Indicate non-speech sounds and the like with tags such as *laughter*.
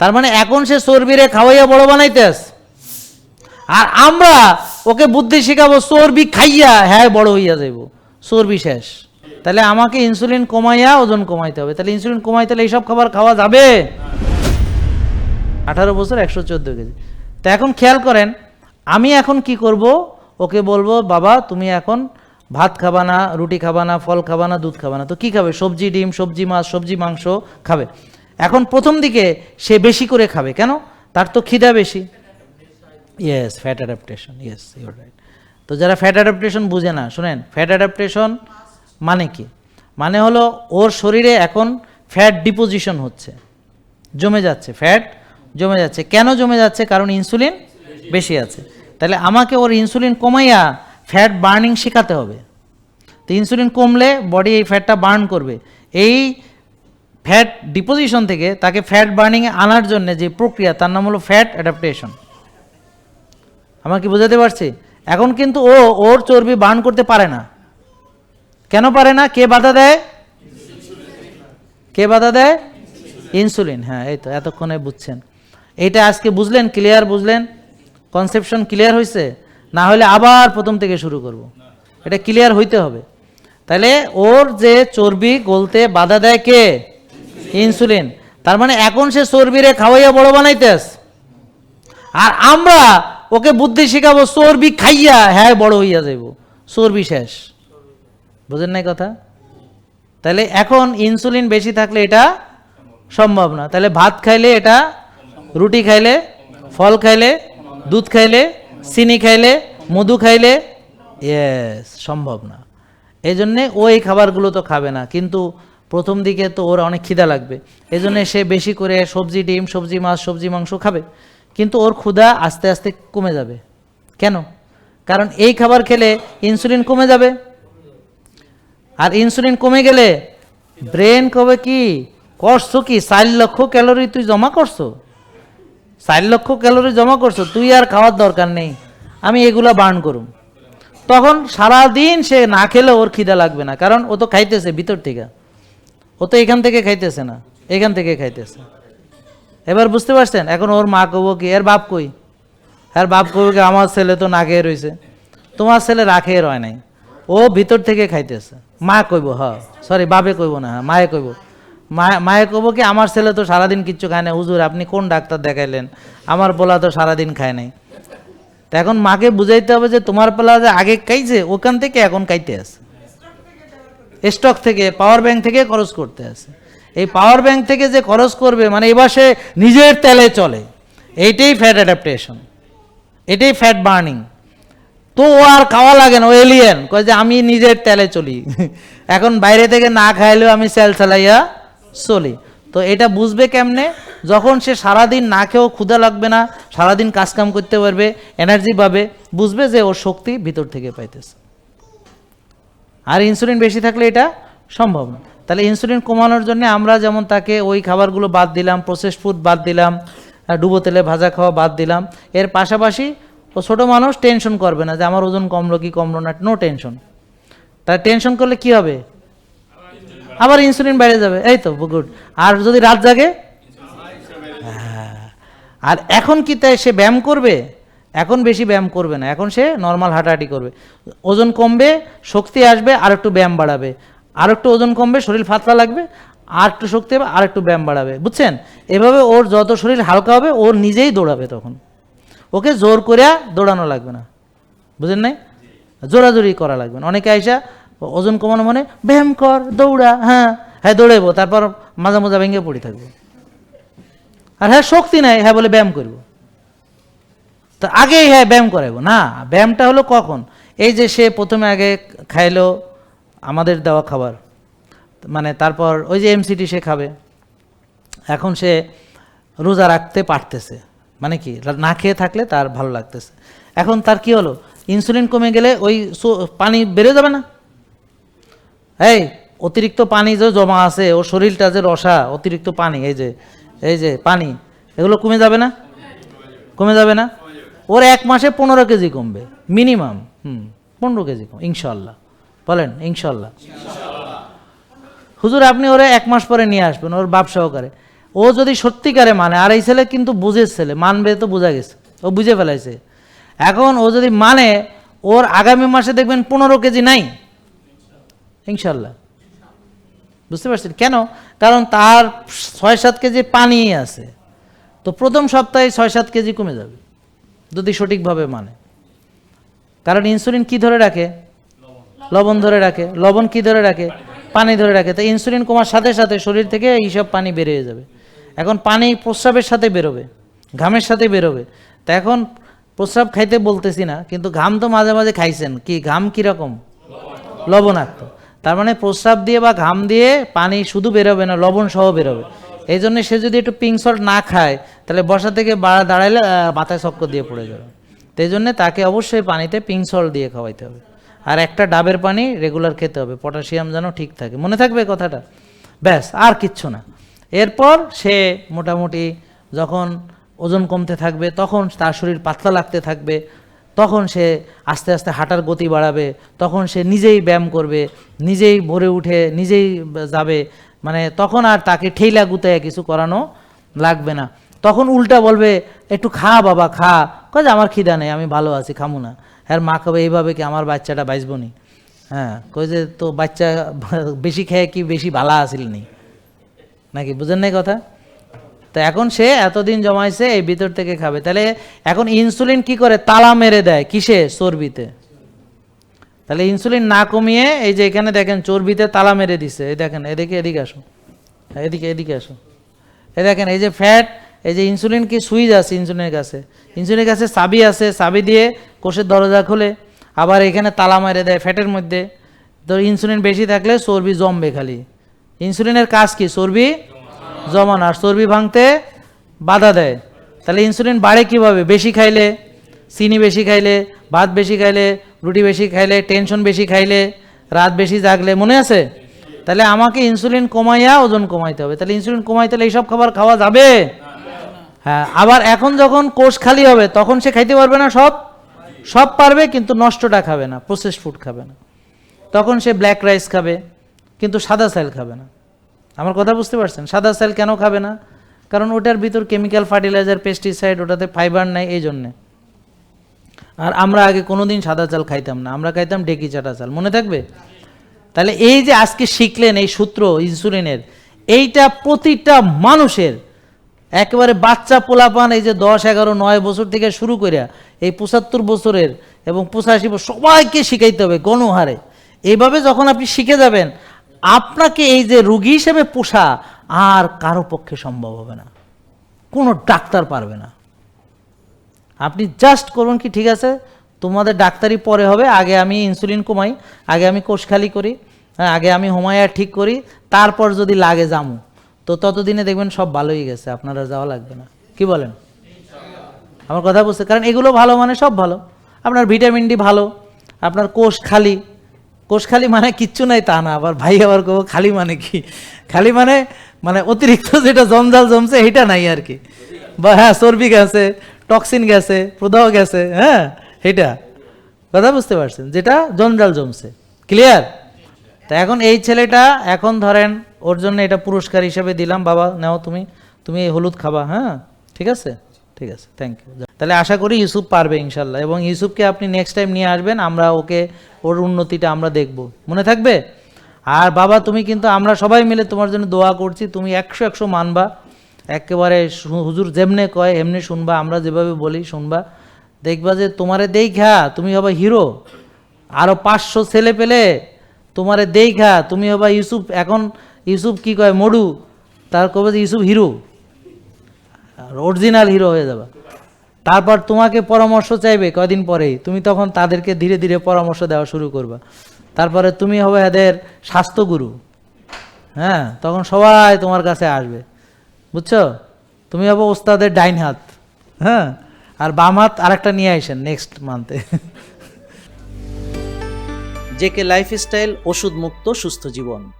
তার মানে এখন সে চর্বিরে খাওয়াইয়া বড় বানাইতেস আর আমরা ওকে বুদ্ধি শেখাবো, চর্বি খাইয়া হ্যাঁ বড় হইয়া যাইব। চর্বি শেষ। তাহলে আমাকে ইনসুলিন কমাইয়া ওজন কমাইতে হবে। তাহলে ইনসুলিন কমাইতে হলে এইসব খাবার খাওয়া যাবে? আঠারো বছর, একশো চোদ্দ কেজি। তা এখন খেয়াল করেন, আমি এখন কি করব? ওকে বলব, বাবা, তুমি এখন ভাত খাবা না, রুটি খাবা না, ফল খাবা না, দুধ খাবা না। তো কি খাবে? সবজি, ডিম, সবজি, মাছ, সবজি, মাংস খাবে। এখন প্রথম দিকে সে বেশি করে খাবে, কেন? তার তো খিদা বেশি। Yes fat adaptation yes your right তো যারা ফ্যাট অ্যাডাপ্টেশন বুঝে না, শুনেন ফ্যাট অ্যাডাপ্টেশন মানে কি? মানে হলো ওর শরীরে এখন ফ্যাট ডিপোজিশন হচ্ছে। জমে যাচ্ছে ফ্যাট জমে যাচ্ছে। কেন জমে যাচ্ছে? কারণ ইনসুলিন বেশি আছে। তাহলে আমাকে ওর ইনসুলিন কমাইয়া ফ্যাট বার্নিং শেখাতে হবে। তো ইনসুলিন কমলে বডি এই ফ্যাটটা বার্ন করবে। এই ফ্যাট ডিপোজিশন থেকে তাকে ফ্যাট বার্নিংয়ে আনার জন্য যে প্রক্রিয়া, তার নাম হলো ফ্যাট অ্যাডাপ্টেশন আমার কি বোঝাতে পারছি? এখন কিন্তু ও, ওর চর্বি বার্ন করতে পারে না। কেন পারে না? কে বাধা দেয়? কে বাধা দেয়? ইনসুলিন হ্যাঁ এই তো, এতক্ষণে বুঝছেন। এইটা আজকে বুঝলেন? ক্লিয়ার বুঝলেন? কনসেপশন ক্লিয়ার হয়েছে না হলে আবার প্রথম থেকে শুরু করব। এটা ক্লিয়ার হইতে হবে। তাহলে ওর যে চর্বি গলতে বাধা দেয় কে? ইনসুলিন। তার মানে এখন সে চর্বিরে খাওয়াইয়া বড় বানাইতেস। আর আমরা ওকে বুদ্ধি শেখাবো, চর্বি খাইয়া হ্যাঁ বড় হইয়া যাইব। চর্বি শেষ। বুঝেন নাই কথা? তাহলে এখন ইনসুলিন বেশি থাকলে এটা সম্ভব না। তাহলে ভাত খাইলে এটা, রুটি খাইলে, ফল খাইলে, দুধ খাইলে, চিনি খাইলে, মধু খাইলে সম্ভব না। এই জন্যে ওই খাবারগুলো তো খাবে না। কিন্তু প্রথম দিকে তো ওর অনেক খিদা লাগবে। এই জন্যে সে বেশি করে সবজি ডিম, সবজি মাছ, সবজি মাংস খাবে। কিন্তু ওর ক্ষুধা আস্তে আস্তে কমে যাবে। কেন? কারণ এই খাবার খেলে ইনসুলিন কমে যাবে। আর ইনসুলিন কমে গেলে ব্রেন কবে কি করছ কি? চার লক্ষ ক্যালোরি তুই জমা করছ। চার লক্ষ ক্যালোরি জমা করছ, তুই আর খাওয়ার দরকার নেই। আমি এগুলা বার্ন করুম। তখন সারা দিন সে না খেলে ওর খিদা লাগবে না। কারণ ও তো খাইতেছে ভিতর থেকে। ও তো এখান থেকে খাইতেছে না, এখান থেকে খাইতেছে। এবার বুঝতে পারছেন? এখন ওর মা কব কি, এর বাপ কই? আর বাপ কব কি, আমার ছেলে তো না খেয়ে রয়েছে তোমার ছেলে রাখে রয় নাই। ও ভিতর থেকে খাইতেছে। মা কইব, হ সরি বাপে কইব না হ্যাঁ মায়ে কইব। মা, মায়ে কব কি, আমার ছেলে তো সারাদিন কিচ্ছু খায় না হুজুর, আপনি কোন ডাক্তার দেখাইলেন? আমার পোলা তো সারাদিন খায় নাই। তা এখন মাকে বুঝাইতে হবে যে তোমার পোলা যে আগে খাইছে, ওখান থেকে এখন খাইতে আছে। স্টক থেকে পাওয়ার ব্যাংক থেকে খরচ করতে আছে। এই পাওয়ার ব্যাংক থেকে যে খরচ করবে মানে এবার সে নিজের তেলে চলে। এইটাই ফ্যাট অ্যাডাপ্টেশন এটাই ফ্যাট বার্নিং তো ও আর খাওয়া লাগে না ও এলিয়েন কয় যে আমি নিজের তেলে চলি। *laughs* এখন বাইরে থেকে না খাইলেও আমি সেল চালাইয়া চলি। তো এটা বুঝবে কেমনে? যখন সে সারাদিন না খেয়েও ক্ষুধা লাগবে না সারাদিন কাজকাম করতে পারবে এনার্জি পাবে বুঝবে যে ওর শক্তি ভিতর থেকে পাইতেছে। আর ইনসুলিন বেশি থাকলে এটা সম্ভব না। তাহলে ইনসুলিন কমানোর জন্য আমরা যেমন তাকে ওই খাবারগুলো বাদ দিলাম প্রসেস ফুড বাদ দিলাম ডুবো তেলে ভাজা খাওয়া বাদ দিলাম, এর পাশাপাশি ও ছোটো মানুষ টেনশন করবে না যে আমার ওজন কমলো কি কমলো না নো টেনশন তার টেনশন করলে কি হবে? আবার ইনসুলিন বেড়ে যাবে, এই তো গুড আর যদি রাত জাগে? হ্যাঁ। আর এখন কি তাই সে ব্যায়াম করবে? এখন বেশি ব্যায়াম করবে না, এখন সে নর্মাল হাঁটাহাঁটি করবে। ওজন কমবে, শক্তি আসবে আর একটু ব্যায়াম বাড়াবে। আর একটু ওজন কমবে, শরীর ফাতলা লাগবে আর একটু শক্তি হবে আর একটু ব্যায়াম বাড়াবে, বুঝছেন? এভাবে ওর যত শরীর হালকা হবে, ওর নিজেই দৌড়াবে তখন। ওকে জোর করে দৌড়ানো লাগবে না। বুঝেন নাই? জোরাজোরি করা লাগবে না। অনেকে আইসা ওজন কমানো মানে ব্যায়াম কর, দৌড়া হ্যাঁ হ্যাঁ দৌড়াইবো। তারপর মাজা মাজা ভেঙে পড়ে থাকব। আর হ্যাঁ শক্তি নাই হ্যাঁ বলে ব্যায়াম করব। তো আগেই হ্যাঁ ব্যায়াম করাবো না, ব্যায়ামটা হলো কখন? এই যে সে প্রথমে আগে খাইলো আমাদের দেওয়া খাবার মানে তারপর ওই যে এমসিটি সে খাবে। এখন সে রোজা রাখতে পারতেছে। মানে কি? না খেয়ে থাকলে তার ভালো লাগতেছে। এখন তার কি হলো? ইনসুলিন কমে গেলে ওই পানি বেড়ে যাবে না? এই, অতিরিক্ত পানি যে জমা আছে, ওর শরীরটা যে রসা, অতিরিক্ত পানি, এই যে এই যে পানি, এগুলো কমে যাবে না? কমে যাবে না? ওর এক মাসে পনেরো কেজি কমবে মিনিমাম হুম, পনেরো কেজি কম, ইনশাল্লাহ। বলেন, ইনশাল্লাহ। হুজুর, আপনি ওরে এক মাস পরে নিয়ে আসবেন, ওর বাপ সহকারে। ও যদি সত্যিকারে মানে আর এই ছেলে কিন্তু বুঝে ছেলে, মানবে তো বোঝা গেছে, ও বুঝে ফেলাইছে। এখন ও যদি মানে ওর আগামী মাসে দেখবেন পনেরো কেজি নাই, ইনশাল্লাহ। বুঝতে পারছেন? কেন? কারণ তার ছয় সাত কেজি পানি আছে। তো প্রথম সপ্তাহে ছয় সাত কেজি কমে যাবে। যদি সঠিকভাবে মানে। কারণ ইনসুলিন কি ধরে রাখে? লবণ ধরে রাখে। লবণ কি ধরে রাখে? পানি ধরে রাখে। তো ইনসুলিন কমার সাথে সাথে শরীর থেকে এইসব পানি বেরিয়ে যাবে। এখন পানি প্রস্রাবের সাথে বেরোবে, ঘামের সাথে বেরোবে। তা এখন প্রস্রাব খাইতে বলতেছি না, কিন্তু ঘাম তো মাঝে মাঝে খাইছেন। কি ঘাম কীরকম লবণাক্ত। তার মানে প্রস্রাব দিয়ে বা ঘাম দিয়ে পানি শুধু বেরোবে না লবণ সহ বেরোবে। এই জন্য সে যদি একটু পিঙ্ক সল্ট না খায়, তাহলে বসা থেকে বাড়া দাঁড়াইলে মাথায় চক্কর দিয়ে পড়ে যাবে। তো এই জন্যে তাকে অবশ্যই পানিতে পিঙ্ক সল্ট দিয়ে খাওয়াইতে হবে। আর একটা ডাবের পানি রেগুলার খেতে হবে পটাশিয়াম যেন ঠিক থাকে। মনে থাকবে কথাটা? ব্যাস, আর কিচ্ছু না। এরপর সে মোটামুটি যখন ওজন কমতে থাকবে, তখন তার শরীর পাতলা লাগতে থাকবে, তখন সে আস্তে আস্তে হাঁটার গতি বাড়াবে, তখন সে নিজেই ব্যায়াম করবে, নিজেই ভরে উঠে নিজেই যাবে মানে তখন আর তাকে ঠেলা গুতায় কিছু করানো লাগবে না। তখন উল্টা বলবে, একটু খা বাবা, খা। যে, আমার খিদা নেই, আমি ভালো আছি, খামু না। হ্যাঁ মা কবে, এইভাবে কি আমার বাচ্চাটা বাঁচবো নি? হ্যাঁ কই যে, তো বাচ্চা *laughs* বেশি খেয়ে কি বেশি ভালা আসিল নি? নাকি, বুঝেন নাই কথা? তো এখন সে এতদিন জমাইছে, এই ভিতর থেকে খাবে। তাহলে এখন ইনসুলিন কি করে, তালা মেরে দেয়, কিসে? চর্বিতে। তাহলে ইনসুলিন না কমিয়ে এই যে এখানে দেখেন চর্বিতে তালা মেরে দিছে। এই দেখেন এদিকে এদিকে আসো হ্যাঁ, এদিকে এদিকে আসো এই দেখেন এই যে ফ্যাট এই যে ইনসুলিন কি সুইচ আছে ইনসুলিনের কাছে? ইনসুলিনের কাছে চাবি আছে চাবি দিয়ে কোষের দরজা খুলে আবার এখানে তালা মেরে দেয় ফ্যাটের মধ্যে। তো ইনসুলিন বেশি থাকলে চর্বি জমবে খালি। ইনসুলিনের কাজ কি? চর্বি জমানো আর চর্বি ভাঙতে বাধা দেয়। তাহলে ইনসুলিন বাড়ে কীভাবে? বেশি খাইলে চিনি বেশি খাইলে ভাত বেশি খাইলে রুটি বেশি খাইলে টেনশন বেশি খাইলে, রাত বেশি জাগলে, মনে আছে? তাহলে আমাকে ইনসুলিন কমাইয়া ওজন কমাইতে হবে। তাহলে ইনসুলিন কমাইতে হলে এইসব খাবার খাওয়া যাবে? হ্যাঁ আবার এখন যখন কোষ খালি হবে, তখন সে খাইতে পারবে না সব? সব পারবে, কিন্তু নষ্টটা খাবে না প্রসেস ফুড খাবে না। তখন সে ব্ল্যাক রাইস খাবে, কিন্তু সাদা সেল খাবে না। আমার কথা বুঝতে পারছেন? সাদা সেল কেন খাবে না? কারণ ওটার ভিতর কেমিক্যাল ফার্টিলাইজার পেস্টিসাইড ওটাতে ফাইবার নাই এই জন্যে আর আমরা আগে কোনোদিন সাদা চাল খাইতাম না, আমরা খাইতাম ডেকি চাটা চাল, মনে থাকবে? তাহলে এই যে আজকে শিখলেন এই সূত্র ইনসুলিনের, এইটা প্রতিটা মানুষের, একেবারে বাচ্চা পোলাপান এই যে দশ, এগারো, নয় বছর থেকে শুরু করে এই পঁচাত্তর বছরের এবং পঁচাশি বছর সবাইকে শিখাইতে হবে গণহারে। এইভাবে যখন আপনি শিখে যাবেন, আপনাকে এই যে রুগী হিসেবে পোষা আর কারও পক্ষে সম্ভব হবে না। কোনো ডাক্তার পারবে না। আপনি জাস্ট করুন কি ঠিক আছে? তোমাদের ডাক্তারি পরে হবে আগে আমি ইনসুলিন কমাই আগে আমি কোষ খালি করি হ্যাঁ, আগে আমি হোমায়া ঠিক করি তারপর যদি লাগে জামু। তো ততদিনে দেখবেন সব ভালোই গেছে আপনারা যাওয়া লাগবে না। কি বলেন? আমার কথা বুঝতে কারণ এগুলো ভালো মানে সব ভালো। আপনার ভিটামিন ডি ভালো আপনার কোষ খালি। কোষ খালি মানে কিচ্ছু নাই তা না আবার ভাই আবার কব খালি মানে কি? খালি মানে মানে অতিরিক্ত যেটা জঞ্জাল জমছে এটা নাই আর কি। বা হ্যাঁ চর্বি গেছে টক্সিন গেছে, প্রদাহ গেছে হ্যাঁ? এটা কথা বুঝতে পারছেন? যেটা জঞ্জাল জমছে। ক্লিয়ার তা এখন এই ছেলেটা, এখন ধরেন, ওর জন্য এটা পুরস্কার হিসেবে দিলাম, বাবা, নাও তুমি তুমি হলুদ খাবা হ্যাঁ? ঠিক আছে? ঠিক আছে থ্যাংক ইউ তাহলে আশা করি ইউসুফ পারবে ইনশাল্লাহ এবং ইউসুফকে আপনি নেক্সট টাইম নিয়ে আসবেন, আমরা ওকে, ওর উন্নতিটা আমরা দেখব। মনে থাকবে? আর বাবা, তুমি কিন্তু আমরা সবাই মিলে তোমার জন্য দোয়া করছি, তুমি একশো একশো মানবা। একেবারে হুজুর যেমনে কয়, এমনি শুনবা, আমরা যেভাবে বলি শুনবা। দেখবা যে তোমারে দেই দেখা তুমি হবা হিরো। আরও পাঁচশো ছেলে পেলে তোমারে দেই দেখা তুমি হবা ইউসুফ। এখন ইউসুফ কি কয়, মডু। তার কবে যে ইউসুফ হিরো। অরিজিনাল হিরো হয়ে যাবে। তারপর তোমাকে পরামর্শ চাইবে কয়দিন পরেই তুমি তখন তাদেরকে ধীরে ধীরে পরামর্শ দেওয়া শুরু করবা। তারপরে তুমি হবে এদের স্বাস্থ্যগুরু। হ্যাঁ তখন সবাই তোমার কাছে আসবে। বুঝছ? তুমি হব ওস্তাদের ডাইন হাত। হ্যাঁ? আর বাম হাত আর একটা নিয়ে আসেন নেক্সট মান্থে জেকে লাইফস্টাইল ওষুধ মুক্ত সুস্থ জীবন।